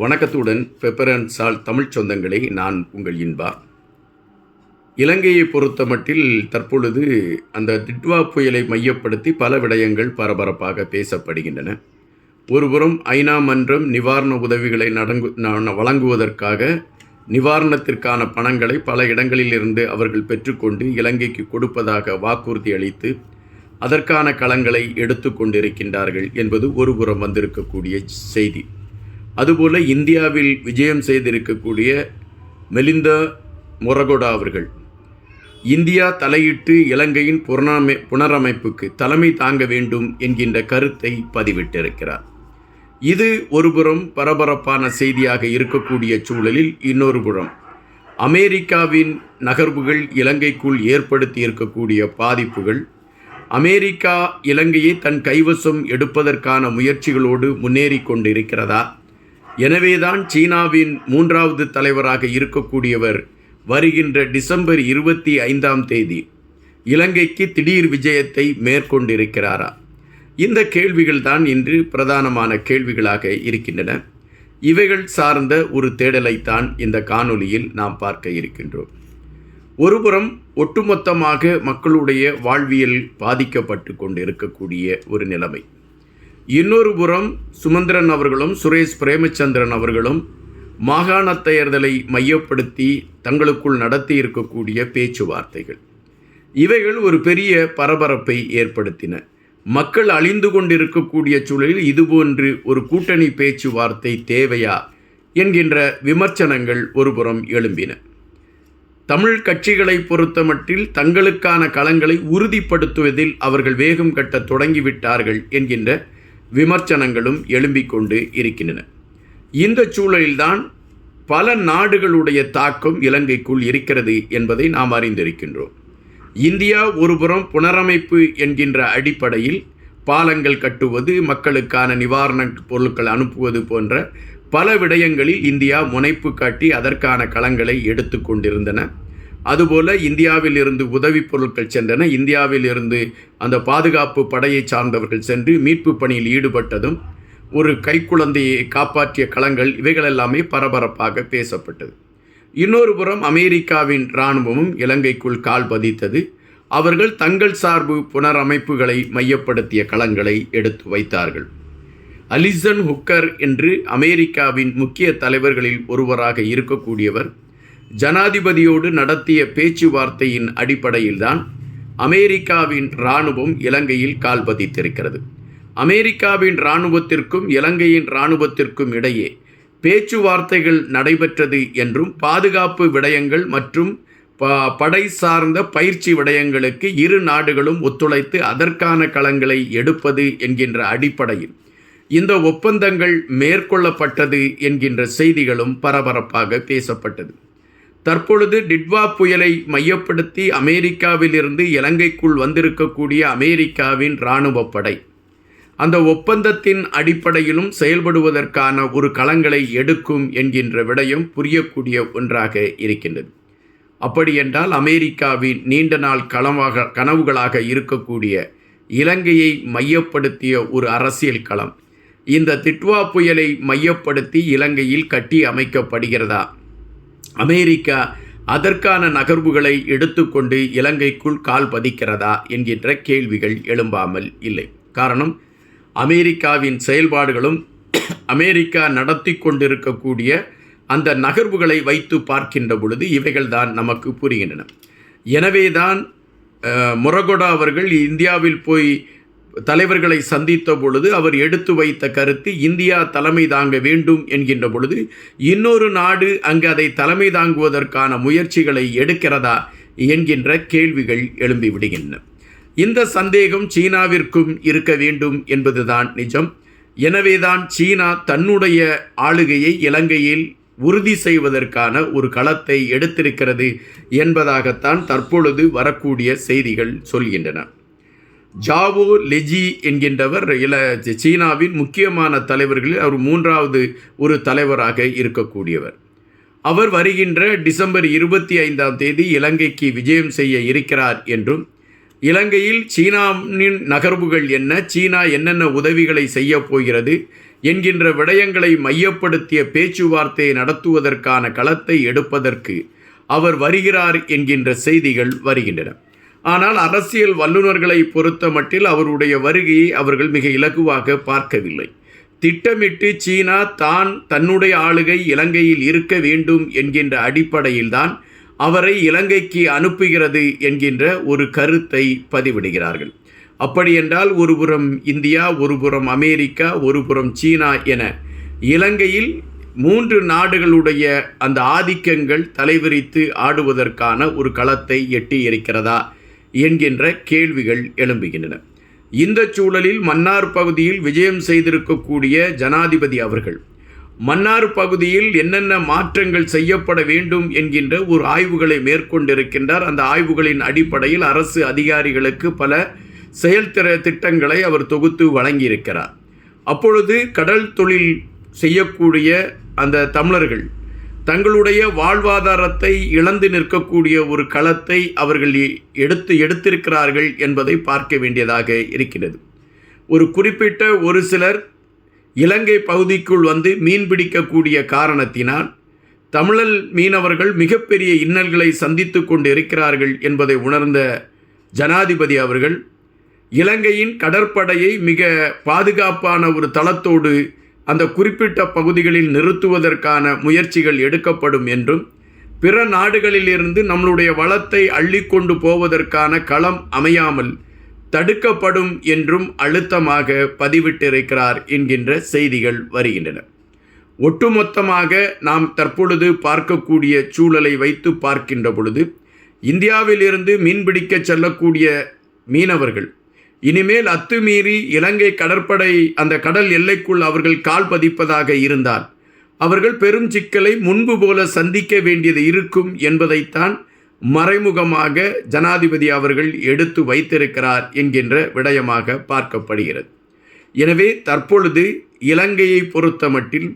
வணக்கத்துடன் பெப்பர் சால் தமிழ்ச் சொந்தங்களை நான் உங்கள் இன்பா. இலங்கையை பொறுத்தமட்டில் தற்பொழுது அந்த திட்வா புயலை மையப்படுத்தி பல விடயங்கள் பரபரப்பாக பேசப்படுகின்றன. ஒருபுறம் ஐநா மன்றம் நிவாரண உதவிகளை நடங்கு வழங்குவதற்காக நிவாரணத்திற்கான பணங்களை பல இடங்களிலிருந்து அவர்கள் பெற்றுக்கொண்டு இலங்கைக்கு கொடுப்பதாக வாக்குறுதி அளித்து அதற்கான களங்களை எடுத்து கொண்டிருக்கின்றார்கள் என்பது ஒருபுறம் வந்திருக்கக்கூடிய செய்தி. அதுபோல் இந்தியாவில் விஜயம் செய்திருக்கக்கூடிய மெலிந்தா மொரகொடா அவர்கள். இந்தியா தலையிட்டு இலங்கையின் புனரமை புனரமைப்புக்கு தலைமை தாங்க வேண்டும் என்கின்ற கருத்தை பதிவிட்டிருக்கிறார். இது ஒருபுறம் பரபரப்பான செய்தியாக இருக்கக்கூடிய சூழலில் இன்னொரு புறம். அமெரிக்காவின் நகர்வுகள் இலங்கைக்குள் ஏற்படுத்தி இருக்கக்கூடிய பாதிப்புகள் அமெரிக்கா இலங்கையை தன் கைவசம் எடுப்பதற்கான முயற்சிகளோடு முன்னேறி கொண்டிருக்கிறதா? எனவேதான் சீனாவின் மூன்றாவது தலைவராக இருக்கக்கூடியவர் வருகின்ற டிசம்பர் இருபத்தி ஐந்தாம் தேதி இலங்கைக்கு திடீர் விஜயத்தை மேற்கொண்டிருக்கிறாரா? இந்த கேள்விகள் தான் இன்று பிரதானமான கேள்விகளாக இருக்கின்றன. இவைகள் சார்ந்த ஒரு தேடலைத்தான் இந்த காணொலியில் நாம் பார்க்க இருக்கின்றோம். ஒருபுறம் ஒட்டுமொத்தமாக மக்களுடைய வாழ்வியல் பாதிக்கப்பட்டு கொண்டு இருக்கக்கூடிய ஒரு நிலைமை. இன்னொரு புறம் சுமந்திரன் அவர்களும் சுரேஷ் பிரேமச்சந்திரன் அவர்களும் மாகாண தேர்தலை மையப்படுத்தி தங்களுக்குள் நடத்தி இருக்கக்கூடிய பேச்சுவார்த்தைகள். இவைகள் ஒரு பெரிய பரபரப்பை ஏற்படுத்தின. மக்கள் அழிந்து கொண்டிருக்கக்கூடிய சூழலில் இதுபோன்று ஒரு கூட்டணி பேச்சுவார்த்தை தேவையா என்கின்ற விமர்சனங்கள் ஒருபுறம் எழும்பின. தமிழ் கட்சிகளை பொறுத்தமட்டில் தங்களுக்கான களங்களை உறுதிப்படுத்துவதில் அவர்கள் வேகம் கட்ட தொடங்கிவிட்டார்கள் என்கின்ற விமர்சனங்களும் எழும்பிக் கொண்டு இருக்கின்றன. இந்த சூழலில்தான் பல நாடுகளுடைய தாக்கம் இலங்கைக்குள் இருக்கிறது என்பதை நாம் அறிந்திருக்கின்றோம். இந்தியா ஒருபுறம் புனரமைப்பு என்கின்ற அடிப்படையில் பாலங்கள் கட்டுவது மக்களுக்கான நிவாரணப் பொருட்கள் அனுப்புவது போன்ற பல விடயங்களில் இந்தியா முனைப்பு காட்டி அதற்கான களங்களை எடுத்து கொண்டிருந்தன அதுபோல இந்தியாவில் இருந்து உதவிப் பொருட்கள் சென்றன. இந்தியாவில் இருந்து அந்த பாதுகாப்பு படையை சார்ந்தவர்கள் சென்று மீட்பு பணியில் ஈடுபட்டதும் ஒரு கைக்குழந்தையை காப்பாற்றிய களங்கள் இவைகள் எல்லாமே பரபரப்பாக பேசப்பட்டது. இன்னொரு புறம் அமெரிக்காவின் இராணுவமும் இலங்கைக்குள் கால் பதித்தது. அவர்கள் தங்கள் சார்பு புனரமைப்புகளை மையப்படுத்திய களங்களை எடுத்து வைத்தார்கள். அலிசன் ஹுக்கர் என்று அமெரிக்காவின் முக்கிய தலைவர்களில் ஒருவராக இருக்கக்கூடியவர் ஜனாதிபதியோடு நடத்திய பேச்சுவார்த்தையின் அடிப்படையில்தான் அமெரிக்காவின் இராணுவம் இலங்கையில் கால் பதித்திருக்கிறது. அமெரிக்காவின் இராணுவத்திற்கும் இலங்கையின் இராணுவத்திற்கும் இடையே பேச்சுவார்த்தைகள் நடைபெற்றது என்றும் பாதுகாப்பு விடயங்கள் மற்றும் ப- படை சார்ந்த பயிற்சி விடயங்களுக்கு இரு நாடுகளும் ஒத்துழைத்து அதற்கான களங்களை எடுப்பது என்கின்ற அடிப்படையில் இந்த ஒப்பந்தங்கள் மேற்கொள்ளப்பட்டது என்கின்ற செய்திகளும் பரபரப்பாக பேசப்பட்டது. தற்பொழுது டிட்வா புயலை மையப்படுத்தி அமெரிக்காவிலிருந்து இலங்கைக்குள் வந்திருக்கக்கூடிய அமெரிக்காவின் இராணுவ படை. அந்த ஒப்பந்தத்தின் அடிப்படையிலும் செயல்படுவதற்கான ஒரு களங்களை எடுக்கும் என்கின்ற விடயம் புரியக்கூடிய ஒன்றாக இருக்கின்றது. அப்படியென்றால் அமெரிக்காவின் நீண்ட நாள் களமாக கனவுகளாக இருக்கக்கூடிய இலங்கையை மையப்படுத்திய ஒரு அரசியல் களம். இந்த திட்வா புயலை மையப்படுத்தி இலங்கையில் கட்டி அமைக்கப்படுகிறதா? அமெரிக்கா அதற்கான நகர்வுகளை எடுத்துக்கொண்டு இலங்கைக்குள் கால் பதிக்கிறதா என்கின்ற கேள்விகள் எழும்பாமல் இல்லை. காரணம் அமெரிக்காவின் செயல்பாடுகளும் அமெரிக்கா நடத்தி கொண்டிருக்கக்கூடிய அந்த நகர்வுகளை வைத்து பார்க்கின்ற பொழுது இவைகள்தான் நமக்கு புரிகின்றன. எனவேதான் அஹ், மொரகொடா அவர்கள் இந்தியாவில் போய் தலைவர்களை சந்தித்த பொழுது அவர் எடுத்து வைத்த கருத்து இந்தியா தலைமை தாங்க வேண்டும் என்கின்ற பொழுது இன்னொரு நாடு அங்கு அதை தலைமை தாங்குவதற்கான முயற்சிகளை எடுக்கிறதா என்கின்ற கேள்விகள் எழும்பிவிடுகின்றன இந்த சந்தேகம் சீனாவிற்கும் இருக்க வேண்டும் என்பதுதான் நிஜம். எனவேதான் சீனா தன்னுடைய ஆளுகையை இலங்கையில் உறுதி செய்வதற்கான ஒரு களத்தை எடுத்திருக்கிறது என்பதாகத்தான் தற்பொழுது வரக்கூடிய செய்திகள் சொல்கின்றன. ஜாவோ லெஜி என்கின்றவர் இல சீனாவின் முக்கியமான தலைவர்களில் அவர் மூன்றாவது ஒரு தலைவராக இருக்கக்கூடியவர். அவர் வருகின்ற டிசம்பர் இருபத்தி ஐந்தாம் தேதி இலங்கைக்கு விஜயம் செய்ய இருக்கிறார் என்றும் இலங்கையில் சீனாவின் நகர்வுகள் என்ன சீனா என்னென்ன உதவிகளை செய்ய போகிறது என்கின்ற விடயங்களை மையப்படுத்திய பேச்சுவார்த்தையை நடத்துவதற்கான களத்தை எடுப்பதற்கு அவர் வருகிறார் என்கின்ற செய்திகள் வருகின்றன. ஆனால் அரசியல் வல்லுநர்களை பொறுத்த மட்டில் அவருடைய வருகையை அவர்கள் மிக இலகுவாக பார்க்கவில்லை. திட்டமிட்டு சீனா தான் தன்னுடைய ஆளுகை இலங்கையில் இருக்க வேண்டும் என்கின்ற அடிப்படையில்தான் அவரை இலங்கைக்கு அனுப்புகிறது என்கின்ற ஒரு கருத்தை பதிவிடுகிறார்கள். அப்படியென்றால் ஒருபுறம் இந்தியா ஒருபுறம் அமெரிக்கா ஒருபுறம் சீனா என இலங்கையில் மூன்று நாடுகளுடைய அந்த ஆதிக்கங்கள் தலைவிரித்து ஆடுவதற்கான ஒரு களத்தை எட்டி இருக்கிறதா? என்கின்ற கேள்விகள் எழும்புகின்றன. இந்த சூழலில் மன்னார் பகுதியில் விஜயம் செய்திருக்கக்கூடிய ஜனாதிபதி அவர்கள் மன்னார் பகுதியில் என்னென்ன மாற்றங்கள் செய்யப்பட வேண்டும் என்கின்ற ஒரு ஆய்வுகளை மேற்கொண்டிருக்கின்றார். அந்த ஆய்வுகளின் அடிப்படையில் அரசு அதிகாரிகளுக்கு பல செயல்திற திட்டங்களை அவர் தொகுத்து வழங்கியிருக்கிறார். அப்பொழுது கடல் தொழில் செய்யக்கூடிய அந்த தமிழர்கள் தங்களுடைய வாழ்வாதாரத்தை இழந்து நிற்கக்கூடிய ஒரு களத்தை அவர்கள் எடுத்து எடுத்திருக்கிறார்கள் என்பதை பார்க்க வேண்டியதாக இருக்கிறது. ஒரு குறிப்பிட்ட ஒரு சிலர் இலங்கை பகுதிக்குள் வந்து மீன் பிடிக்கக்கூடிய காரணத்தினால் தமிழல் மீனவர்கள் மிகப்பெரிய இன்னல்களை சந்தித்து கொண்டு இருக்கிறார்கள் என்பதை உணர்ந்த ஜனாதிபதி அவர்கள் இலங்கையின் கடற்படையை மிக பாதுகாப்பான ஒரு தளத்தோடு அந்த குறிப்பிட்ட பகுதிகளில் நிறுத்துவதற்கான முயற்சிகள் எடுக்கப்படும் என்றும் பிற நாடுகளிலிருந்து நம்மளுடைய வளத்தை அள்ளிக்கொண்டு போவதற்கான களம் அமையாமல் தடுக்கப்படும் என்றும் அழுத்தமாக பதிவிட்டிருக்கிறார் என்கின்ற செய்திகள் வருகின்றன. ஒட்டுமொத்தமாக நாம் தற்பொழுது பார்க்கக்கூடிய சூழலை வைத்து பார்க்கின்ற பொழுது இந்தியாவிலிருந்து மீன்பிடிக்க செல்லக்கூடிய மீனவர்கள் இனிமேல் அத்துமீறி இலங்கை கடற்படை அந்த கடல் எல்லைக்குள் அவர்கள் கால் பதிப்பதாக இருந்தால் அவர்கள் பெரும் சிக்கலை முன்பு போல சந்திக்க வேண்டியது இருக்கும் என்பதைத்தான் மறைமுகமாக ஜனாதிபதி அவர்கள் எடுத்து வைத்திருக்கிறார் என்கின்ற விடயமாக பார்க்கப்படுகிறது. எனவே தற்பொழுது இலங்கையை பொறுத்தமட்டில்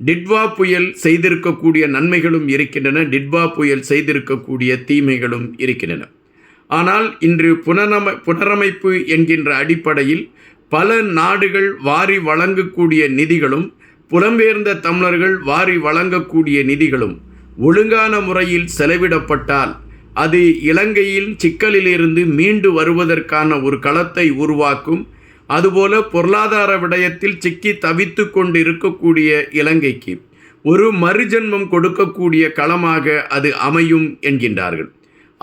டிட்வா புயல் செய்திருக்கக்கூடிய நன்மைகளும் இருக்கின்றன டிட்வா புயல் செய்திருக்கக்கூடிய தீமைகளும் இருக்கின்றன. ஆனால் இன்று புனரமை புனரமைப்பு என்கின்ற அடிப்படையில் பல நாடுகள் வாரி வழங்கக்கூடிய நிதிகளும் புலம்பெயர்ந்த தமிழர்கள் வாரி வழங்கக்கூடிய நிதிகளும் ஒழுங்கான முறையில் செலவிடப்பட்டால் அது இலங்கையில் சிக்கலிலிருந்து மீண்டு வருவதற்கான ஒரு களத்தை உருவாக்கும். அதுபோல பொருளாதார விடயத்தில் சிக்கி தவித்து கொண்டு இருக்கக்கூடிய இலங்கைக்கு ஒரு மறுஜன்மம் கொடுக்கக்கூடிய களமாக அது அமையும் என்கின்றார்கள்.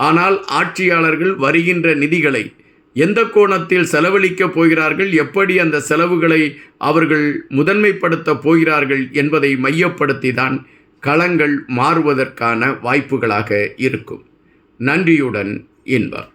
ஆனால் ஆட்சியாளர்கள் வருகின்ற நிதிகளை எந்த கோணத்தில் செலவழிக்கப் போகிறார்கள் எப்படி அந்த செலவுகளை அவர்கள் முதன்மைப்படுத்தப் போகிறார்கள் என்பதை மையப்படுத்தி தான் களங்கள் மாறுவதற்கான வாய்ப்புகளாக இருக்கும். நன்றியுடன் இன்பம்.